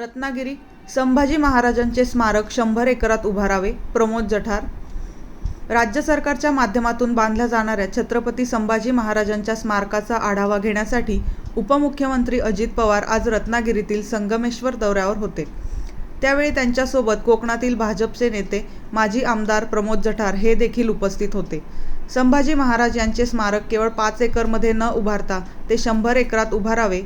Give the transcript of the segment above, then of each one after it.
रत्नागिरी संभाजी महाराजांचे स्मारक शंभर एकरात उभारावे प्रमोद जठार. राज्य सरकारच्या माध्यमातून बांधल्या जाणाऱ्या छत्रपती संभाजी महाराजांच्या स्मारकाचा आढावा घेण्यासाठी उपमुख्यमंत्री अजित पवार आज रत्नागिरीतील संगमेश्वर दौऱ्यावर होते. त्यावेळी त्यांच्यासोबत कोकणातील भाजपचे नेते माजी आमदार प्रमोद जठार हे देखील उपस्थित होते. संभाजी महाराज यांचे स्मारक केवळ पाच एकरमध्ये न उभारता ते शंभर एकरात उभारावे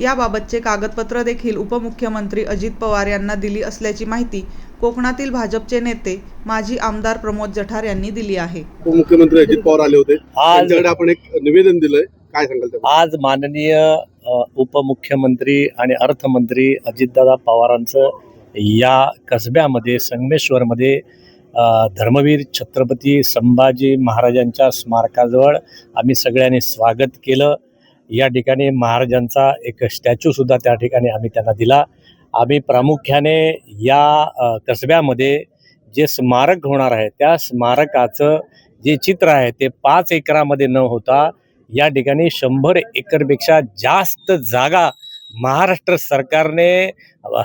याबाबतचे कागदपत्र देखील उपमुख्यमंत्री अजित पवार यांना दिली असल्याची माहिती कोकणातील भाजपचे नेते माजी आमदार प्रमोद जठार यांनी दिली आहे. उपमुख्यमंत्री अजित पवार आले होते. आज त्यांच्याकडे आपण एक निवेदन दिलंय. काय सांगाल? आज माननीय उपमुख्यमंत्री आणि अर्थमंत्री अजितदादा पवारांचं या कसब्यामध्ये संगमेश्वरमध्ये धर्मवीर छत्रपती संभाजी महाराजांच्या स्मारकाजवळ आम्ही सगळ्यांनी स्वागत केलं. या ठिकाणी महाराजांचा एक स्टॅच्यूसुद्धा त्या ठिकाणी आम्ही त्यांना दिला. आम्ही प्रामुख्याने या कसब्यामध्ये जे स्मारक होणार आहे त्या स्मारकाचं जे चित्र आहे ते पाच एकरामध्ये न होता या ठिकाणी शंभर एकरपेक्षा जास्त जागा महाराष्ट्र सरकारने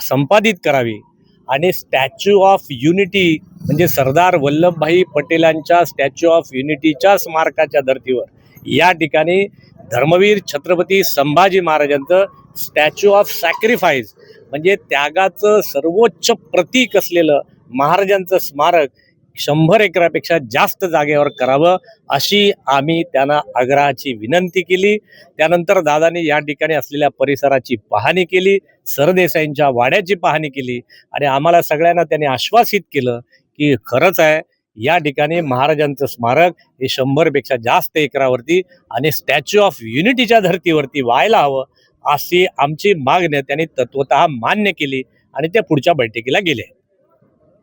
संपादित करावी. आणि स्टॅच्यू ऑफ युनिटी म्हणजे सरदार वल्लभभाई पटेलांच्या स्टॅच्यू ऑफ युनिटीच्या स्मारकाच्या धर्तीवर या ठिकाणी धर्मवीर छत्रपती संभाजी महाराजांचं स्टॅच्यू ऑफ सॅक्रिफाईस म्हणजे त्यागाचं सर्वोच्च प्रतीक असलेलं महाराजांचं स्मारक शंभर एकरापेक्षा जास्त जागेवर करावं अशी आम्ही त्यांना आग्रहाची विनंती केली. त्यानंतर दादांनी या ठिकाणी असलेल्या परिसराची पाहणी केली सरदेसाईंच्या वाड्याची पाहणी केली आणि आम्हाला सगळ्यांना त्यांनी आश्वासित केलं की खरंच आहे या ठिकाणी महाराजांचं स्मारक हे शंभरपेक्षा जास्त एकरावरती आणि स्टॅच्यू ऑफ युनिटीच्या धर्तीवरती व्हायला हवं अशी आमची मागणी त्यांनी तत्वत मान्य केली आणि त्या पुढच्या बैठकीला गेले.